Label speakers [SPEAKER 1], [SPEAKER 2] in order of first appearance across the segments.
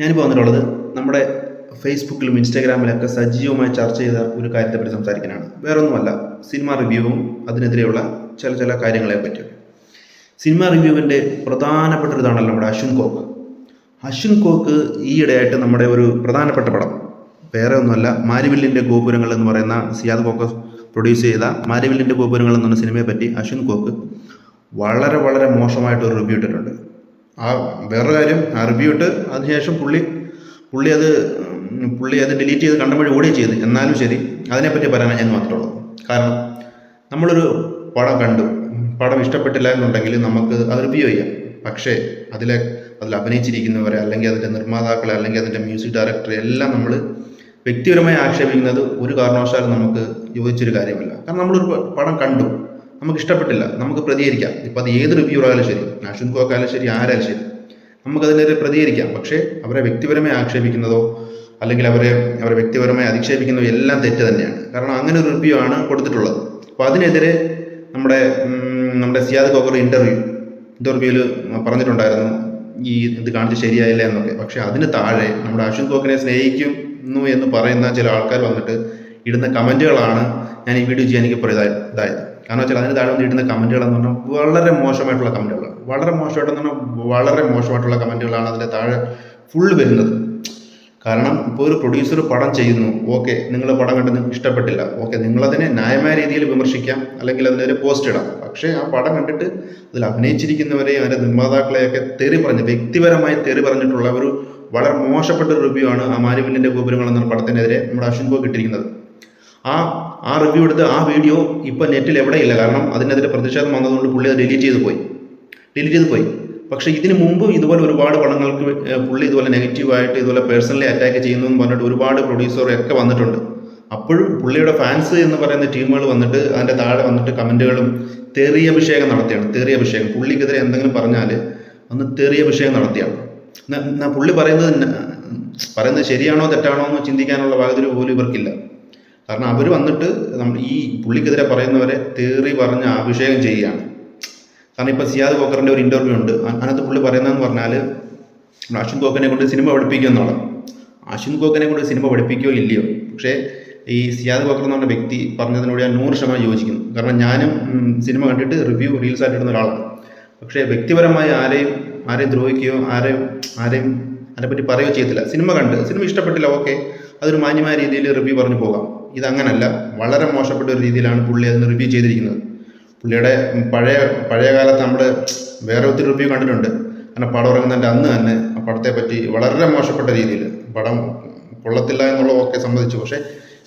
[SPEAKER 1] ഞാനിപ്പോൾ വന്നിട്ടുള്ളത് നമ്മുടെ ഫേസ്ബുക്കിലും ഇൻസ്റ്റാഗ്രാമിലൊക്കെ സജീവമായി ചർച്ച ചെയ്ത ഒരു കാര്യത്തെപ്പറ്റി സംസാരിക്കാനാണ്. വേറൊന്നുമല്ല സിനിമ റിവ്യൂവും അതിനെതിരെയുള്ള ചില ചില കാര്യങ്ങളെ പറ്റും. സിനിമ റിവ്യൂവിന്റെ പ്രധാനപ്പെട്ട ഒരു ഇതാണല്ലോ നമ്മുടെ അശ്വിൻ കോക്ക്. അശ്വിൻ കോക്ക് ഈയിടെയായിട്ട് നമ്മുടെ ഒരു പ്രധാനപ്പെട്ട പടം. വേറെ ഒന്നുമല്ല മാരിവില്ലിന്റെ ഗോപുരങ്ങൾ എന്ന് പറയുന്ന സിയാദ് കോക്ക് പ്രൊഡ്യൂസ് ചെയ്ത മാരിവില്ലിന്റെ ഗോപുരങ്ങൾ എന്ന സിനിമയെ പറ്റി അശ്വിൻ കോക്ക് വളരെ വളരെ മോശമായിട്ട് ഒരു റിവ്യൂ ഇട്ടിട്ടുണ്ട്. ആ വേറൊരു കാര്യം ആ റിവ്യൂ ഇട്ട് അതിനുശേഷം പുള്ളി പുള്ളി അത് പുള്ളി അത് ഡിലീറ്റ് ചെയ്ത് കണ്ടപ്പോഴും ഓടുകയും ചെയ്തു എന്നാലും ശരി അതിനെപ്പറ്റി പറയാനാണ് ഞാൻ വന്നിട്ടുള്ളത് കാരണം നമ്മളൊരു പടം കണ്ടു. പടം ഇഷ്ടപ്പെട്ടില്ല എന്നുണ്ടെങ്കിൽ നമുക്ക് അത് റിവ്യൂ ചെയ്യാം. പക്ഷേ അതിലെ അതിൽ അഭിനയിച്ചിരിക്കുന്നവരെ അല്ലെങ്കിൽ അതിന്റെ നിർമ്മാതാക്കളെ അല്ലെങ്കിൽ അതിന്റെ മ്യൂസിക് ഡയറക്ടറെ എല്ലാം നമ്മൾ വ്യക്തിപരമായി ആക്ഷേപിക്കുന്നത് ഒരു കാരണവശാലും നമുക്ക് യോജിച്ചൊരു കാര്യമല്ല. കാരണം നമ്മളൊരു പടം കണ്ടു. നമുക്ക് ഇഷ്ടപ്പെട്ടില്ല നമുക്ക് പ്രതികരിക്കാം. ഇപ്പം അത് ഏത് റിവ്യൂ ആയാലും ശരി അശ്വിൻ കോക്കായാലും ശരി ആരായാലും ശരി നമുക്കതിനെതിരെ പ്രതികരിക്കാം. പക്ഷേ അവരെ വ്യക്തിപരമായി ആക്ഷേപിക്കുന്നതോ അല്ലെങ്കിൽ അവരെ അവരെ വ്യക്തിപരമായി അധിക്ഷേപിക്കുന്നതോ എല്ലാം തെറ്റ് തന്നെയാണ്. കാരണം അങ്ങനെ ഒരു റിവ്യൂ ആണ് കൊടുത്തിട്ടുള്ളത്. അപ്പോൾ അതിനെതിരെ നമ്മുടെ നമ്മുടെ സിയാദ് കോക്കർ ഇന്റർവ്യൂ ഇന്റർവ്യൂവിൽ പറഞ്ഞിട്ടുണ്ടായിരുന്നു ഈ ഇത് കാണിച്ച് ശരിയായില്ല എന്നൊക്കെ. പക്ഷേ അതിന് താഴെ നമ്മുടെ അശ്വിൻ കോക്കിനെ സ്നേഹിക്കുന്നു എന്ന് പറയുന്ന ചില ആൾക്കാർ വന്നിട്ട് ഇടുന്ന കമന്റുകളാണ് ഞാൻ ഈ വീഡിയോ ചെയ്യാൻ എനിക്ക് ഇതായത്. കാരണം വെച്ചാൽ അതിന് താഴെ വന്ന് കമന്റുകളെന്ന് പറഞ്ഞാൽ വളരെ മോശമായിട്ടുള്ള കമന്റുകളാണ് വളരെ മോശമായിട്ടെന്ന് പറഞ്ഞാൽ വളരെ മോശമായിട്ടുള്ള കമന്റുകളാണ് അതിന്റെ താഴെ ഫുള്ള് വരുന്നത്. കാരണം ഇപ്പോൾ ഒരു പ്രൊഡ്യൂസർ പടം ചെയ്യുന്നു. ഓക്കെ നിങ്ങൾ പടം കണ്ട് നിങ്ങൾക്ക് ഇഷ്ടപ്പെട്ടില്ല. ഓക്കെ നിങ്ങളതിനെ ന്യായമായ രീതിയിൽ വിമർശിക്കാം. അല്ലെങ്കിൽ അതിനൊരു പോസ്റ്റ് ഇടാം. പക്ഷേ ആ പടം കണ്ടിട്ട് അതിൽ അഭിനയിച്ചിരിക്കുന്നവരെയും അതിന്റെ നിർമ്മാതാക്കളെയൊക്കെ തെറി പറഞ്ഞ് വ്യക്തിപരമായി തെറി പറഞ്ഞിട്ടുള്ള ഒരു വളരെ മോശപ്പെട്ട റിവ്യൂ ആണ് ആ മാനുവിന്റെ ഗോപുരങ്ങൾ എന്ന പടത്തിനെതിരെ നമ്മുടെ അശ്വിൻ ഗോ കിട്ടിയിരിക്കുന്നത് ആ ആ റിവ്യൂ എടുത്ത് ആ വീഡിയോ ഇപ്പോൾ നെറ്റിൽ എവിടെ ഇല്ല കാരണം അതിനെതിരെ പ്രതിഷേധം വന്നതുകൊണ്ട് പുള്ളി അത് ഡിലീറ്റ് ചെയ്ത് പോയി. ഡിലീറ്റ് ചെയ്ത് പോയി. പക്ഷേ ഇതിനു മുമ്പും ഇതുപോലെ ഒരുപാട് പടങ്ങൾക്ക് പുള്ളി ഇതുപോലെ നെഗറ്റീവായിട്ട് ഇതുപോലെ പേഴ്സണലി അറ്റാക്ക് ചെയ്യുന്നു എന്ന് പറഞ്ഞിട്ട് ഒരുപാട് പ്രൊഡ്യൂസറൊക്കെ വന്നിട്ടുണ്ട്. അപ്പോഴും പുള്ളിയുടെ ഫാൻസ് എന്ന് പറയുന്ന ടീമുകൾ വന്നിട്ട് അതിന്റെ താഴെ വന്നിട്ട് കമന്റുകളും തെറിയ അഭിഷേകം നടത്തിയാണ്. തെറിയ അഭിഷേകം. പുള്ളിക്കെതിരെ എന്തെങ്കിലും പറഞ്ഞാൽ ഒന്ന് തെറിയ അഭിഷേകം നടത്തിയാണ്. പുള്ളി പറയുന്നത് പറയുന്നത് ശരിയാണോ തെറ്റാണോ എന്ന് ചിന്തിക്കാനുള്ള പാകത്തിന് പോലും ഇവർക്കില്ല. കാരണം അവർ വന്നിട്ട് നമ്മൾ ഈ പുള്ളിക്കെതിരെ പറയുന്നവരെ തേറി പറഞ്ഞ് അഭിഷേകം ചെയ്യുകയാണ്. കാരണം ഇപ്പോൾ സിയാദ് കോക്കറിന്റെ ഒരു ഇന്റർവ്യൂ ഉണ്ട്. അതിനകത്ത് പുള്ളി പറയുന്നതെന്ന് പറഞ്ഞാൽ അശ്വിൻ കോക്കനെ കൊണ്ട് സിനിമ പഠിപ്പിക്കുക എന്നുള്ളത് അശ്വിൻ കോക്കനെ കൊണ്ട് സിനിമ പഠിപ്പിക്കുകയോ ഇല്ലയോ? പക്ഷേ ഈ സിയാദ് കോക്കർ എന്ന് പറഞ്ഞ വ്യക്തി പറഞ്ഞതിനോട് ഞാൻ നൂറ് ശതമാനം യോജിക്കുന്നു. കാരണം ഞാനും സിനിമ കണ്ടിട്ട് റിവ്യൂ റീൽസ് ആയിട്ട് ഇടുന്ന ഒരാളാണ്. പക്ഷേ വ്യക്തിപരമായി ആരെയും ആരെയും ദ്രോഹിക്കുകയോ ആരെയും ആരെയും അതിനെപ്പറ്റി പറയുകയോ ചെയ്യത്തില്ല. സിനിമ കണ്ട് സിനിമ ഇഷ്ടപ്പെട്ടില്ല ഓക്കെ. അതൊരു മാന്യമായ രീതിയിൽ റിവ്യൂ പറഞ്ഞു പോകാം. ഇതങ്ങനല്ല. വളരെ മോശപ്പെട്ട ഒരു രീതിയിലാണ് പുള്ളി അതിന് റിവ്യൂ ചെയ്തിരിക്കുന്നത്. പുള്ളിയുടെ പഴയ പഴയ കാലത്ത് നമ്മൾ വേറെ ഒത്തിരി റിവ്യൂ കണ്ടിട്ടുണ്ട്. കാരണം പടം ഇറങ്ങുന്നതിന്റെ അന്ന് തന്നെ ആ പടത്തെ പറ്റി വളരെ മോശപ്പെട്ട രീതിയിൽ. പടം കൊള്ളത്തില്ല എന്നുള്ളതൊക്കെ സംബന്ധിച്ചു പക്ഷേ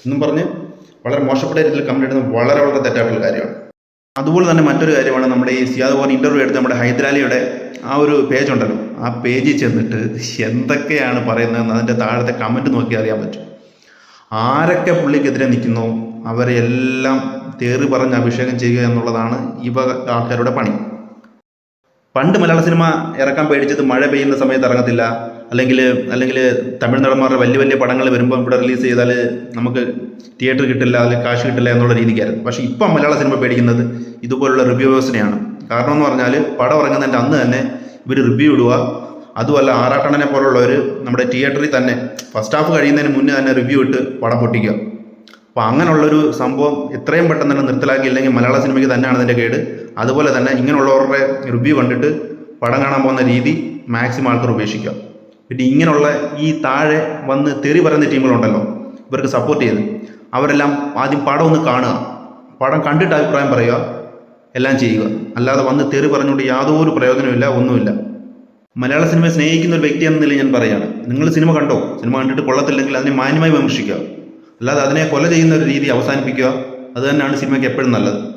[SPEAKER 1] എന്നും പറഞ്ഞ് വളരെ മോശപ്പെട്ട രീതിയിൽ കമന്റ് ഇടുന്നത് വളരെ വളരെ തെറ്റായിട്ടുള്ള കാര്യമാണ്. അതുപോലെ തന്നെ മറ്റൊരു കാര്യമാണ് നമ്മുടെ ഈ സിയാദ് പോകാൻ ഇന്റർവ്യൂ എടുത്ത് നമ്മുടെ ഹൈദരാലിയുടെ ആ ഒരു പേജ് ഉണ്ടല്ലോ. ആ പേജിൽ ചെന്നിട്ട് എന്തൊക്കെയാണ് പറയുന്നതെന്ന് അതിന്റെ താഴത്തെ കമന്റ് നോക്കി അറിയാൻ പറ്റും. ആരൊക്കെ പുള്ളിക്കെതിരെ നിൽക്കുന്നു? അവരെ എല്ലാം തേറി പറഞ്ഞ് അഭിഷേകം ചെയ്യുക എന്നുള്ളതാണ് ഇവ ആൾക്കാരുടെ പണി. പണ്ട് മലയാള സിനിമ ഇറക്കാൻ പേടിച്ചത് മഴ പെയ്യുന്ന സമയത്ത് ഇറങ്ങത്തില്ല. അല്ലെങ്കിൽ അല്ലെങ്കിൽ തമിഴ് നടന്മാരുടെ വലിയ വലിയ പടങ്ങൾ വരുമ്പോൾ ഇവിടെ റിലീസ് ചെയ്താൽ നമുക്ക് തിയേറ്റർ കിട്ടില്ല അല്ലെങ്കിൽ കാശ് കിട്ടില്ല എന്നുള്ള രീതിക്കായിരുന്നു. പക്ഷേ ഇപ്പം മലയാള സിനിമ പേടിക്കുന്നത് ഇതുപോലുള്ള റിവ്യൂവേഴ്സിനെയാണ്. കാരണം എന്ന് പറഞ്ഞാൽ പടം ഇറങ്ങുന്നതിന്റെ അന്ന് തന്നെ ഇവർ റിവ്യൂ ഇടുക അതുമല്ല ആറാട്ടണനെ പോലുള്ളവർ നമ്മുടെ തിയേറ്ററിൽ തന്നെ ഫസ്റ്റ് ഹാഫ് കഴിയുന്നതിന് മുന്നേ തന്നെ റിവ്യൂ ഇട്ട് പടം പൊട്ടിക്കുക. അപ്പോൾ അങ്ങനെയുള്ളൊരു സംഭവം എത്രയും പെട്ടെന്ന് തന്നെ നിർത്തലാക്കിയില്ലെങ്കിൽ മലയാള സിനിമയ്ക്ക് തന്നെയാണ് അതിന്റെ കേട്. അതുപോലെ തന്നെ ഇങ്ങനെയുള്ളവരുടെ റിവ്യൂ കണ്ടിട്ട് പടം കാണാൻ പോകുന്ന രീതി മാക്സിമം ആൾക്കാർ ഉപേക്ഷിക്കുക. പിന്നെ ഇങ്ങനെയുള്ള ഈ താഴെ വന്ന് തെറി പറയുന്ന ടീമുകളുണ്ടല്ലോ ഇവർക്ക് സപ്പോർട്ട് ചെയ്ത് അവരെല്ലാം ആദ്യം പടം ഒന്ന് കാണുക. പടം കണ്ടിട്ട് അഭിപ്രായം പറയുക. എല്ലാം ചെയ്യുക. അല്ലാതെ വന്ന് തെറി പറഞ്ഞുകൊണ്ട് യാതൊരു പ്രയോജനമില്ല ഒന്നുമില്ല. മലയാള സിനിമയെ സ്നേഹിക്കുന്ന ഒരു വ്യക്തി എന്ന നിലയിൽ ഞാൻ പറയുകയാണ്. നിങ്ങൾ സിനിമ കണ്ടോ? സിനിമ കണ്ടിട്ട് കൊള്ളത്തില്ലെങ്കിൽ അതിനെ മാന്യമായി വിമർശിക്കുക. അല്ലാതെ അതിനെ കൊല ചെയ്യുന്ന ഒരു രീതി അവസാനിപ്പിക്കുക അത് തന്നെയാണ് സിനിമയ്ക്ക് എപ്പോഴും നല്ലത്.